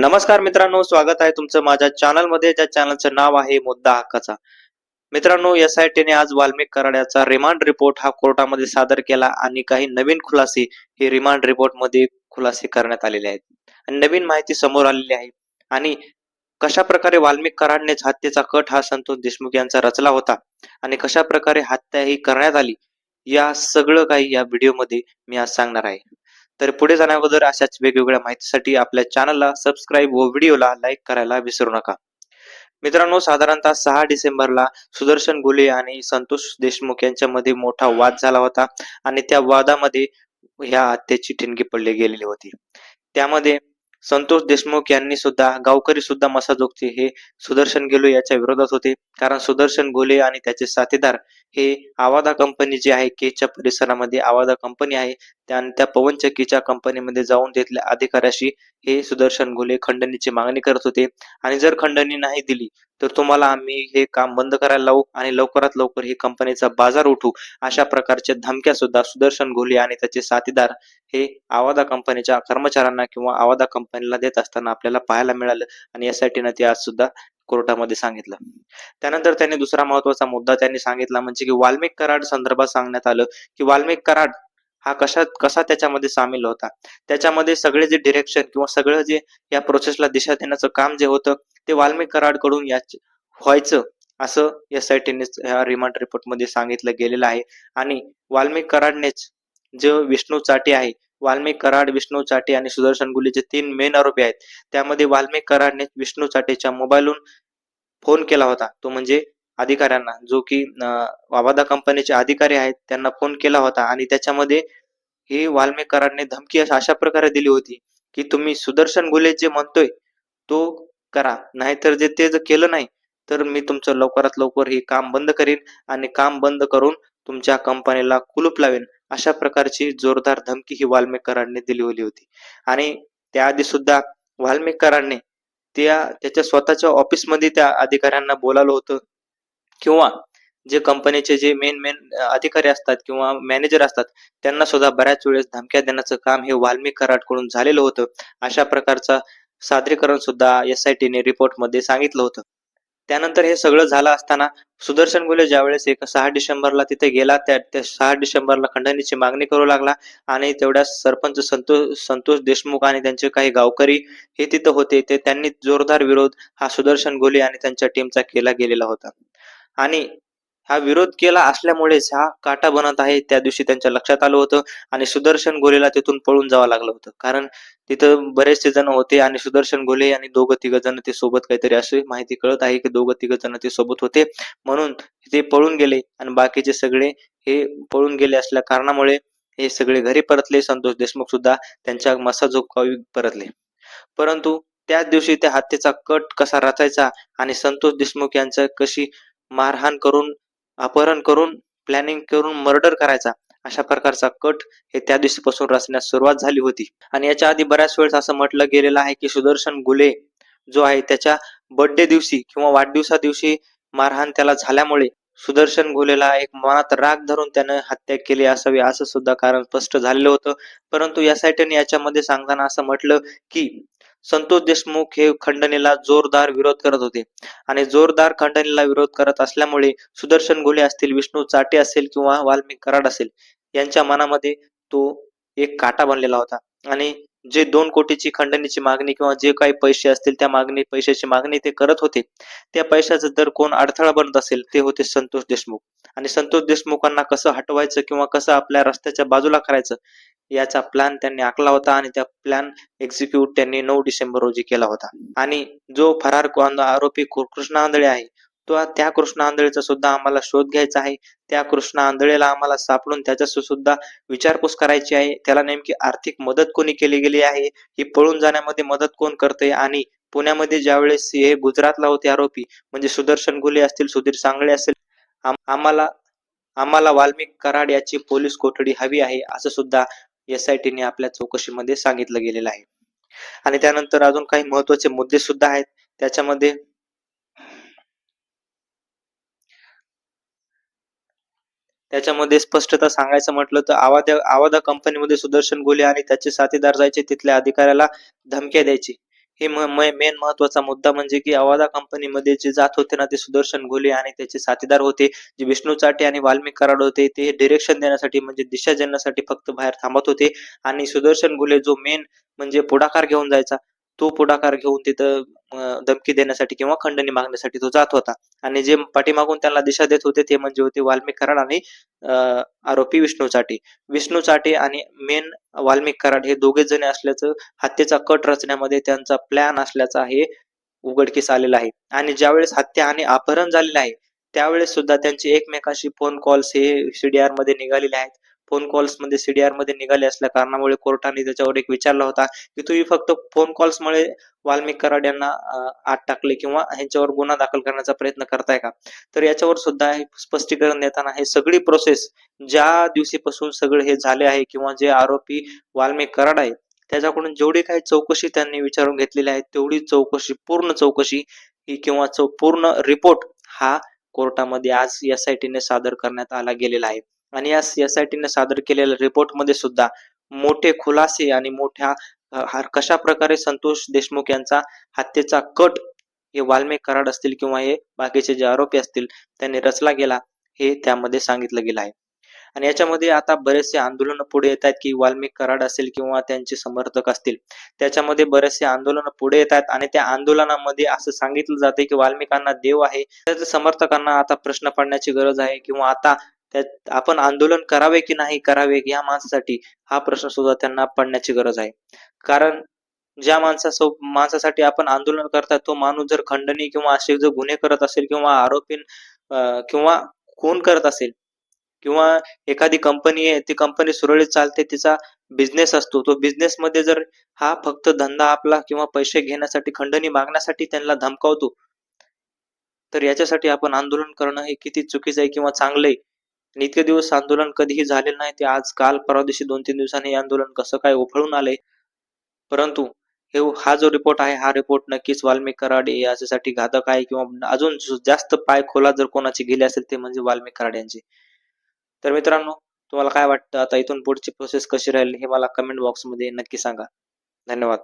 नमस्कार मित्रांनो स्वागत आहे तुमचं माझ्या चॅनलमध्ये ज्या चॅनलचं नाव आहे मुद्दा हक्काचा. मित्रांनो एस आय टीने आज वाल्मिक कराड्याचा रिमांड रिपोर्ट हा कोर्टामध्ये सादर केला आणि काही नवीन खुलासे हे रिमांड रिपोर्टमध्ये खुलासे करण्यात आलेले आहेत. आणि नवीन माहिती समोर आलेली आहे. आणि कशा प्रकारे वाल्मिक कराडनेच हत्येचा कट हा संतोष देशमुख यांचा रचला होता आणि कशा प्रकारे हत्या ही करण्यात आली या सगळं काही या व्हिडिओमध्ये मी आज सांगणार आहे. तर पुढे जाण्याअगोदर अशाच वेगवेगळ्या माहितीसाठी आपल्या चॅनलला सबस्क्राईब व व्हिडिओला लाईक करायला विसरू नका. मित्रांनो साधारणतः सहा डिसेंबरला सुदर्शन गुले आणि संतोष देशमुख यांच्यामध्ये मोठा वाद झाला होता आणि त्या वादामध्ये ह्या हत्येची ठिणगी पडली गेलेली होती. त्यामध्ये संतोष देशमुख यांनी सुद्धा गावकरी सुद्धा मसाजोगचे हे सुदर्शन गेलो याच्या विरोधात होते. कारण सुदर्शन गोले आणि त्याचे साथीदार हे आवादा कंपनी जी आहे केच्या परिसरामध्ये आवादा कंपनी आहे त्या आणि त्या पवनचक्कीच्या कंपनीमध्ये जाऊन तिथल्या अधिकाऱ्याशी हे सुदर्शन गोले खंडणीची मागणी करत होते. आणि जर खंडणी नाही दिली तर तुम्हाला आम्ही हे काम बंद करायला लावू आणि लवकरात लवकर ही कंपनीचा बाजार उठू. अशा प्रकारच्या धमक्या सुद्धा सुदर्शन गोले आणि त्याचे साथीदार हे आवादा कंपनीच्या कर्मचाऱ्यांना किंवा आवादा कंपनीला देत असताना आपल्याला पाहायला मिळालं. आणि यासाठीनं ते आज सुद्धा कोर्टामध्ये सांगितलं. त्यानंतर त्यांनी दुसरा महत्त्वाचा मुद्दा त्यांनी सांगितला म्हणजे की वाल्मिक कराड संदर्भात सांगण्यात आलं की वाल्मिक कराड हा कशा कसा त्याच्यामध्ये सामील होता. त्याच्यामध्ये सगळे जे डिरेक्शन किंवा सगळं जे या प्रोसेसला दिशा देण्याचं काम जे होतं ते वाल्मिक कराडकडून या व्हायचं असं एस आय टीने ह्या रिमांड रिपोर्टमध्ये सांगितलं गेलेलं आहे. आणि वाल्मिक कराडनेच जे विष्णू चाटे आहे वाल्मिक कराड विष्णू चाटे आणि सुदर्शन गुलीचे तीन मेन आरोपी आहेत. त्यामध्ये वाल्मिक कराडने विष्णू चाटेच्या मोबाईलहून फोन केला होता. तो म्हणजे अधिकाऱ्यांना जो की वावादा कंपनीचे अधिकारी आहेत त्यांना फोन केला होता. आणि त्याच्यामध्ये ही वाल्मिक कराडने धमकी अशा प्रकारे दिली होती की तुम्ही सुदर्शन गुले जे म्हणतोय तो करा. नाहीतर जे ते जर केलं नाही तर मी तुमचं लवकरात लवकर हे काम बंद करीन आणि काम बंद करून तुमच्या कंपनीला कुलूप लावेन अशा प्रकारची जोरदार धमकी ही वाल्मिक कराडने दिली होती. आणि त्याआधी सुद्धा वाल्मिक त्या त्याच्या स्वतःच्या ऑफिसमध्ये त्या अधिकाऱ्यांना बोलावलं होतं. किंवा जे कंपनीचे जे मेन मेन अधिकारी असतात किंवा मॅनेजर असतात त्यांना सुद्धा बऱ्याच वेळेस धमक्या देण्याचं काम हे वाल्मिक कराडकडून झालेलं होतं. अशा प्रकारचा सादरीकरण सुद्धा एस आय टीने रिपोर्टमध्ये सांगितलं होतं. त्यानंतर हे सगळं झालं असताना सुदर्शन गुले ज्यावेळेस एक सहा डिसेंबरला तिथे गेला त्या त्या सहा डिसेंबरला खंडणीची मागणी करू लागला आणि तेवढ्या सरपंच संतोष संतोष देशमुख आणि त्यांचे काही गावकरी हे तिथं होते ते त्यांनी जोरदार विरोध हा सुदर्शन गोले आणि त्यांच्या टीमचा केला गेलेला होता. आणि हा विरोध केला असल्यामुळेच हा काटा बनत आहे. त्या दिवशी त्यांच्या लक्षात आलं होतं आणि सुदर्शन गोलेला तिथून पळून जावं लागलं होतं. कारण तिथं बरेचसे जण होते आणि सुदर्शन गोले आणि दोघं तिघ जण ते सोबत काहीतरी अशी माहिती कळत आहे की दोघं तिघ जण ते सोबत होते. म्हणून ते पळून गेले आणि बाकीचे सगळे हे पळून गेले असल्या कारणामुळे हे सगळे घरी परतले. संतोष देशमुख सुद्धा त्यांच्या मसा झोपकावी परतले. परंतु त्याच दिवशी त्या हत्येचा कट कसा रचायचा आणि संतोष देशमुख यांचं कशी मारहाण करून अपहरण करून प्लॅनिंग करून मर्डर करायचा अशा प्रकारचा कट हे त्या दिवशीपासून रचण्यास सुरुवात झाली होती. आणि याच्या आधी बऱ्याच वेळेस असं म्हटलं गेलेलं आहे की सुदर्शन गुले जो आहे त्याच्या बर्थडे दिवशी किंवा वाढदिवसा दिवशी मारहाण त्याला झाल्यामुळे सुदर्शन गुलेला एक मनात राग धरून त्यानं हत्या केली असावी असं सुद्धा कारण स्पष्ट झालेलं होतं. परंतु या साईटने याच्यामध्ये सांगताना असं म्हटलं की संतोष देशमुख हे खंडणीला जोरदार विरोध करत होते. आणि जोरदार खंडणीला विरोध करत असल्यामुळे सुदर्शन घोले असतील विष्णू चाटे असेल किंवा वाल्मिक कराड असेल यांच्या मनामध्ये तो एक काटा बनलेला होता. आणि जे दोन कोटीची खंडणीची मागणी किंवा जे काही पैसे असतील त्या मागणी पैशाची मागणी ते करत होते त्या पैशाचा जर कोण अडथळा बनत असेल ते होते संतोष देशमुख. आणि संतोष देशमुखांना कसं हटवायचं किंवा कसं आपल्या रस्त्याच्या बाजूला करायचं याचा प्लॅन त्यांनी आखला होता आणि त्या प्लॅन एक्झिक्यूट त्यांनी नऊ डिसेंबर रोजी केला होता. आणि जो फरार आरोपी कृष्ण आंधळे आहे तो त्या कृष्ण आंधळेचा सुद्धा आम्हाला शोध घ्यायचा आहे. त्या कृष्ण आंधळेला आम्हाला सापडून त्याच्या सुद्धा विचारपूस करायची आहे. त्याला नेमकी आर्थिक मदत कोणी केली गेली आहे? ही पळून जाण्यामध्ये मदत कोण करते आणि पुण्यामध्ये ज्यावेळेस हे गुजरातला होते आरोपी म्हणजे सुदर्शन गुले असतील सुधीर सांगळे असेल आम्हाला आम्हाला वाल्मिक कराड याची पोलीस कोठडी हवी आहे असं सुद्धा एस आय टीने आपल्या चौकशीमध्ये सांगितलं गेलेलं आहे. आणि त्यानंतर अजून काही महत्त्वाचे मुद्दे सुद्धा आहेत. त्याच्यामध्ये त्याच्यामध्ये स्पष्टता सांगायचं म्हटलं तर आवादा आवादा कंपनीमध्ये सुदर्शन गोले आणि त्याचे साथीदार जायचे तिथल्या अधिकाऱ्याला धमक्या द्यायची. हे मेन महत्त्वाचा मुद्दा म्हणजे की अवादा कंपनीमध्ये जे जात होते ना ते सुदर्शन घोले आणि त्याचे साथीदार होते जे विष्णू चाटे आणि वाल्मिक कराड होते ते डिरेक्शन देण्यासाठी म्हणजे दिशा देण्यासाठी फक्त बाहेर थांबत होते. आणि सुदर्शन घोले जो मेन म्हणजे पुढाकार घेऊन जायचा तो पुढाकार घेऊन तिथं धमकी देण्यासाठी किंवा खंडणी मागण्यासाठी तो जात होता. आणि जे पाठीमागून त्यांना दिशा देत होते ते म्हणजे होते वाल्मिक कराड आणि आरोपी विष्णू चाटे. विष्णू चाटे आणि मेन वाल्मिक कराड हे दोघे जण असल्याचं हत्येचा कट रचण्यामध्ये त्यांचा प्लॅन असल्याचा हे उघडकीस आलेला आहे. आणि ज्यावेळेस हत्या आणि अपहरण झालेलं आहे त्यावेळेस सुद्धा त्यांचे एकमेकांशी फोन कॉल्स हे सीडीआरमध्ये निघालेले आहेत. फोन कॉल्समध्ये सीडीआरमध्ये निघाले असल्या कारणामुळे कोर्टाने त्याच्यावर एक विचारला होता की तुम्ही फक्त फोन कॉल्समुळे वाल्मिक कराड यांना आत टाकले किंवा ह्यांच्यावर गुन्हा दाखल करण्याचा प्रयत्न करताय का? तर याच्यावर सुद्धा हे स्पष्टीकरण देताना हे सगळी प्रोसेस ज्या दिवशीपासून सगळं हे झाले आहे किंवा जे आरोपी वाल्मिक कराड आहे त्याच्याकडून जेवढी काही चौकशी त्यांनी विचारून घेतलेली आहे तेवढी चौकशी पूर्ण चौकशी ही किंवा चौ पूर्ण रिपोर्ट हा कोर्टामध्ये आज एस आय टीने सादर करण्यात आला गेलेला आहे. आणि या सीएसआयटीने सादर केलेल्या रिपोर्टमध्ये सुद्धा मोठे खुलासे आणि मोठ्या कशा प्रकारे संतोष देशमुख यांचा हत्येचा कट हे वाल्मिक कराड असतील किंवा हे बाकीचे जे आरोपी असतील त्यांनी रचला गेला हे त्यामध्ये सांगितलं गेलं आहे. आणि याच्यामध्ये आता बरेचसे आंदोलन पुढे येत आहेत की वाल्मिक कराड असेल किंवा त्यांचे समर्थक असतील त्याच्यामध्ये बरेचसे आंदोलन पुढे येत आहेत आणि त्या आंदोलनामध्ये असं सांगितलं जाते की वाल्मिकांना देव आहे तर समर्थकांना आता प्रश्न पडण्याची गरज आहे किंवा आता त्यात आपण आंदोलन करावे की नाही करावे या माणसासाठी हा प्रश्न सुद्धा त्यांना पडण्याची गरज आहे. कारण ज्या माणसासो माणसासाठी आपण आंदोलन करतात तो माणूस जर खंडणी किंवा असे जर गुन्हे करत असेल किंवा आरोपी अं, किंवा खून करत असेल किंवा एखादी कंपनी आहे ती कंपनी सुरळीत चालते तिचा बिझनेस असतो तो बिझनेस मध्ये जर हा फक्त धंदा आपला किंवा पैसे घेण्यासाठी खंडणी मागण्यासाठी त्यांना धमकावतो तर याच्यासाठी आपण आंदोलन करणं हे किती चुकीचं आहे किंवा चांगलं आहे आणि इतके दिवस आंदोलन कधीही झालेलं नाही ते आज काल परवा दिवशी दोन तीन दिवसांनी हे आंदोलन कसं काय उफळून आले परंतु हे हा जो रिपोर्ट आहे हा रिपोर्ट नक्कीच वाल्मिक कराड याच्यासाठी घातक आहे किंवा अजून जास्त पाय खोला जर कोणाची गेली असेल ते म्हणजे वाल्मिक कराड यांची. तर मित्रांनो तुम्हाला काय वाटतं? आता इथून पुढची प्रोसेस कशी राहील हे मला कमेंट बॉक्समध्ये नक्की सांगा. धन्यवाद.